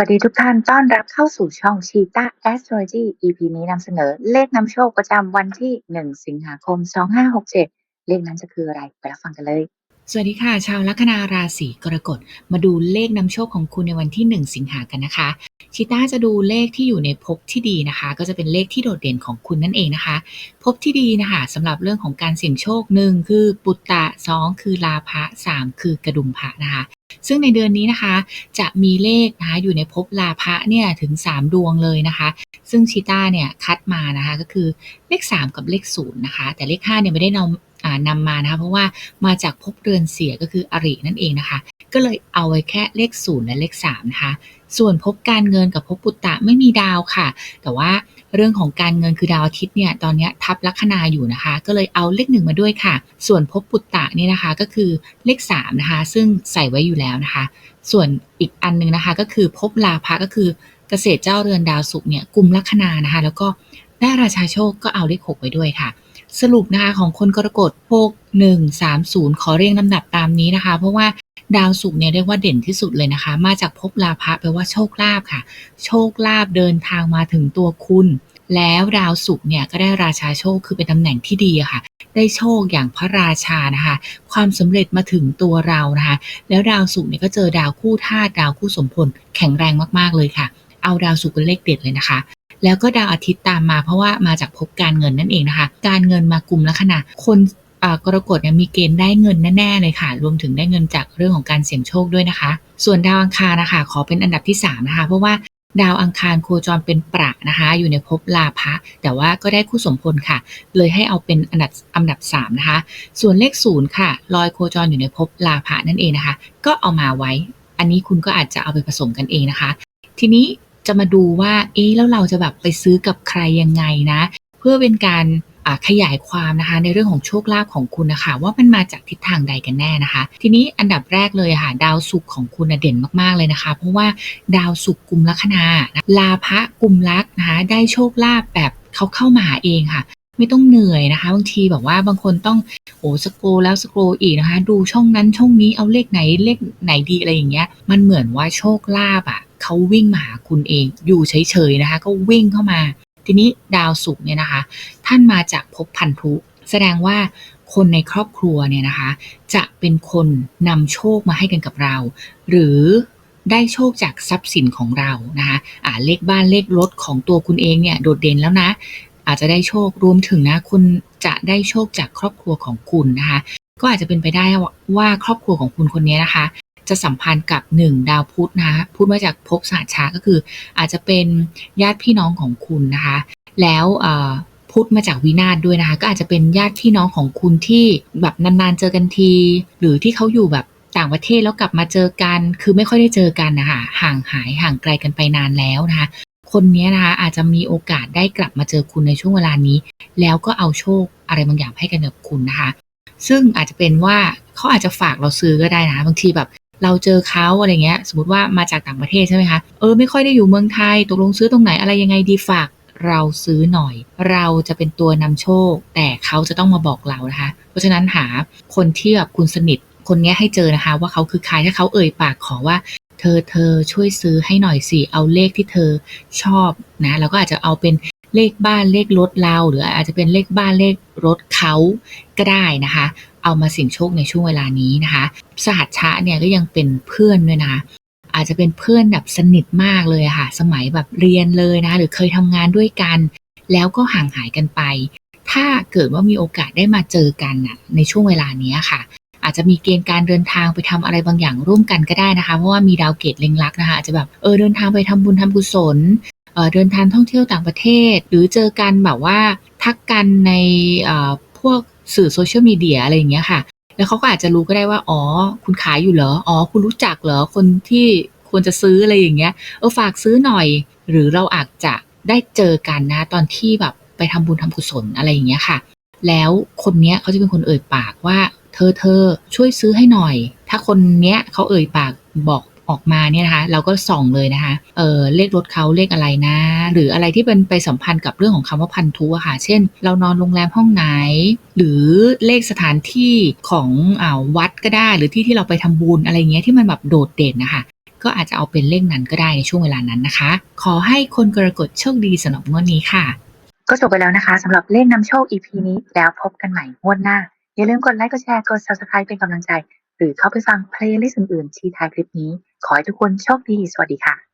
วัสดีทุกท่าน ต้อนรับเข้าสู่ช่อง Cheetah Astrology EP นี้นำเสนอเลขนำโชคประจำวันที่ 1 สิงหาคม 2567 เลขนั้นจะคืออะไร ไปรับฟังกันเลย สวัสดีค่ะ ชาวลัคนาราศีกรกฎ มาดูเลขนำโชคของคุณในวันที่ 1 สิงหากันนะคะ ชิต้าจะดูเลขที่อยู่ในภพที่ดีนะคะ ก็จะเป็นเลขที่โดดเด่นของคุณนั่นเองนะคะภพที่ดีนะคะสำหรับเรื่องของการเสี่ยงโชคหนึ่งคือปุตตะสองคือลาภะสามคือกระดุมพระนะคะ ซึ่งในเดือนนี้นะคะ จะมีเลขนะคะอยู่ในภพลาภะเนี่ยถึง 3 ดวงเลยนะคะ ซึ่งชิต้าเนี่ยคัดมานะคะก็คือเลข 3 กับเลข0นะคะ แต่เลข5เนี่ยไม่ได้นำ นำมานะคะเพราะว่ามาจากภพเรือนเสียก็คืออรินั่นเองนะคะ ก็เลยเอาไว้แค่เลข 0 และเลข3นะคะส่วนภพการเงินกับภพปุตตะไม่มีดาวค่ะ แต่ว่าเรื่องของการเงินคือดาวอาทิตย์เนี่ยตอนนี้ทับลัคนาอยู่นะคะ ก็เลยเอาเลขหนึ่งมาด้วยค่ะ ส่วนภพปุตตะนี่นะคะก็คือเลข3นะคะซึ่งใส่ไว้อยู่แล้วนะคะ ส่วนอีกอันหนึงนะคะก็คือภพลาภะก็คือเกษตรเจ้าเรือนดาวศุกร์เนี่ยกลุ่มลัคนานะคะ แล้วก็ ได้ราชาโชคก็เอาเลขหกไว้ด้วยค่ะ สรุปนะคะของคนกรกฎ6 1 3 0ขอเรียงลำดับตามนี้นะคะ เพราะว่าดาวศุกร์เนี่ยเรียกว่าเด่นที่สุดเลยนะคะ มาจากภพลาภะแปลว่าโชคลาภค่ะ โชคลาภเดินทางมาถึงตัวคุณ แล้วดาวศุกร์เนี่ยก็ได้ราชาโชคคือเป็นตำแหน่งที่ดีค่ะ ได้โชคอย่างพระราชานะคะ ความสำเร็จมาถึงตัวเรานะคะ แล้วดาวศุกร์เนี่ยก็เจอดาวคู่ธาตุดาวคู่สมพลแข็งแรงมากๆเลยค่ะ เอาดาวศุกร์เป็นเลขเด็ดเลยนะคะ แล้วก็ดาวอาทิตย์ตามมา เพราะว่ามาจากภพการเงินนั่นเองนะคะ การเงินมากลุ่มลัคนาคนกรกฎเนี่ยมีเกณฑ์ได้เงินแน่ๆเลยค่ะ รวมถึงได้เงินจากเรื่องของการเสี่ยงโชคด้วยนะคะ ส่วนดาวอังคารนะคะขอเป็นอันดับที่3นะคะเพราะว่าดาวอังคารโคจรเป็นประนะคะ อยู่ในภพลาภะแต่ว่าก็ได้คู่สมพลค่ะ เลยให้เอาเป็นอันดับอันดับ3นะคะ ส่วนเลขศูนย์ค่ะลอยโคจรอยู่ในภพลาภะนั่นเองนะคะ ก็เอามาไว้ อันนี้คุณก็อาจจะเอาไปผสมกันเองนะคะ ทีนี้ จะมาดูว่า เอ๊ะแล้วเราจะแบบไปซื้อกับใครยังไงนะ เพื่อเป็นการขยายความนะคะในเรื่องของโชคลาภของคุณนะคะ ว่ามันมาจากทิศทางใดกันแน่นะคะ ทีนี้อันดับแรกเลยค่ะ ดาวศุกร์ของคุณเด่นมากๆเลยนะคะ เพราะว่าดาวศุกร์กุมลัคนาลาภะกุมลักนะคะได้โชคลาภแบบเขาเข้ามาหาเองค่ะ ไม่ต้องเหนื่อยนะคะบางทีแบบว่าบางคนต้องโอ้สโกรแล้วสโกรอีกนะคะ ดูช่องนั้นช่องนี้เอาเลขไหนเลขไหนดีอะไรอย่างเงี้ย มันเหมือนว่าโชคลาภอะ เขาวิ่งมาหาคุณเอง อยู่เฉยๆนะคะ ก็วิ่งเข้ามา ทีนี้ดาวศุกร์เนี่ยนะคะ ท่านมาจากภพพันธุ แสดงว่าคนในครอบครัวเนี่ยนะคะ จะเป็นคนนำโชคมาให้กันกับเรา หรือได้โชคจากทรัพย์สินของเรานะคะอ่าเลขบ้านเลขรถของตัวคุณเองเนี่ยโดดเด่นแล้วนะ อาจจะได้โชครวมถึงนะคุณจะได้โชคจากครอบครัวของคุณนะคะ ก็อาจจะเป็นไปได้ว่าว่าครอบครัวของคุณคนนี้นะคะ จะสัมพันธ์กับ 1 ดาวพุธนะพุธมาจากภพศาสตร์ช้าก็คือ อาจจะเป็นญาติพี่น้องของคุณนะคะ แล้วพุธมาจากวินาศด้วยนะคะ ก็อาจจะเป็นญาติพี่น้องของคุณที่แบบนานๆเจอกันที หรือที่เขาอยู่แบบต่างประเทศแล้วกลับมาเจอกัน คือไม่ค่อยได้เจอกันนะคะห่างหายห่างไกลกันไปนานแล้วนะคะ คนนี้นะคะอาจจะมีโอกาสได้กลับมาเจอคุณในช่วงเวลานี้ แล้วก็เอาโชคอะไรบางอย่างให้กันกับคุณนะคะ ซึ่งอาจจะเป็นว่าเขาอาจจะฝากเราซื้อก็ได้นะ บางทีแบบ เราเจอเขาอะไรเงี้ย สมมติว่ามาจากต่างประเทศใช่ไหมคะ เออไม่ค่อยได้อยู่เมืองไทย ตกลงซื้อตรงไหนอะไรยังไงดีฝาก เราซื้อหน่อย เราจะเป็นตัวนำโชค แต่เขาจะต้องมาบอกเรานะคะ เพราะฉะนั้นหาคนที่แบบคุณสนิท คนเนี้ยให้เจอนะคะ ว่าเขาคือใครถ้าเขาเอ่ยปากขอว่าเธอเธอช่วยซื้อให้หน่อยสิ เอาเลขที่เธอชอบนะแล้วก็อาจจะเอาเป็น เลขบ้านเลขรถเรา หรืออาจจะเป็นเลขบ้านเลขรถเขาก็ได้นะคะ เอามาเสี่ยงโชคในช่วงเวลานี้นะคะสหัชชะเนี่ยก็ยังเป็นเพื่อนด้วยนะอาจจะเป็นเพื่อนแบบสนิทมากเลยค่ะ สมัยแบบเรียนเลยนะ หรือเคยทำงานด้วยกัน แล้วก็ห่างหายกันไป ถ้าเกิดว่ามีโอกาสได้มาเจอกันนะในช่วงเวลานี้ค่ะ อาจจะมีเกณฑ์การเดินทางไปทำอะไรบางอย่างร่วมกันก็ได้นะคะ เพราะว่ามีดาวเกตเล็งลักษณ์นะคะอาจจะแบบเออเดินทางไปทำบุญทำกุศล เดินทางท่องเที่ยวต่างประเทศ หรือเจอกันแบบว่าทักกันในพวกสื่อโซเชียลมีเดียอะไรอย่างเงี้ยค่ะ แล้วเขาก็อาจจะรู้ก็ได้ว่า อ๋อ คุณขายอยู่เหรอ อ๋อ คุณรู้จักเหรอ คนที่ควรจะซื้ออะไรอย่างเงี้ย เออ ฝากซื้อหน่อย หรือเราอาจจะได้เจอกันนะ ตอนที่แบบไปทำบุญทำกุศลอะไรอย่างเงี้ยค่ะ แล้วคนเนี้ยเขาจะเป็นคนเอ่ยปากว่า เธอเธอช่วยซื้อให้หน่อย ถ้าคนเนี้ยเขาเอ่ยปากบอก ออกมาเนี่ยนะคะเราก็ส่องเลยนะคะเออเลขรถเขาเลขอะไรนะ หรืออะไรที่มันไปสัมพันธ์กับเรื่องของคำว่าพันธุค่ะ เช่น เรานอนโรงแรมห้องไหน หรือเลขสถานที่ของอวัดก็ได้ หรือที่ที่เราไปทำบุญอะไรเงี้ยที่มันแบบโดดเด่นนะคะก็อาจจะเอาเป็นเลขนั้นก็ได้ในช่วงเวลานั้นนะคะ ขอให้คนกรกฎโชคดีสนับงวดนี้ค่ะ ก็จบไปแล้วนะคะสำหรับเล่นนำโชค EP นี้ แล้วพบกันใหม่งวดหน้า อย่าลืมกดไลค์กดแชร์กด subscribe เป็นกำลังใจ หรือเข้าไปฟังเพลย์ลิสต์อื่นๆที่ท้ายคลิปนี้ ขอให้ทุกคนโชคดี สวัสดีค่ะ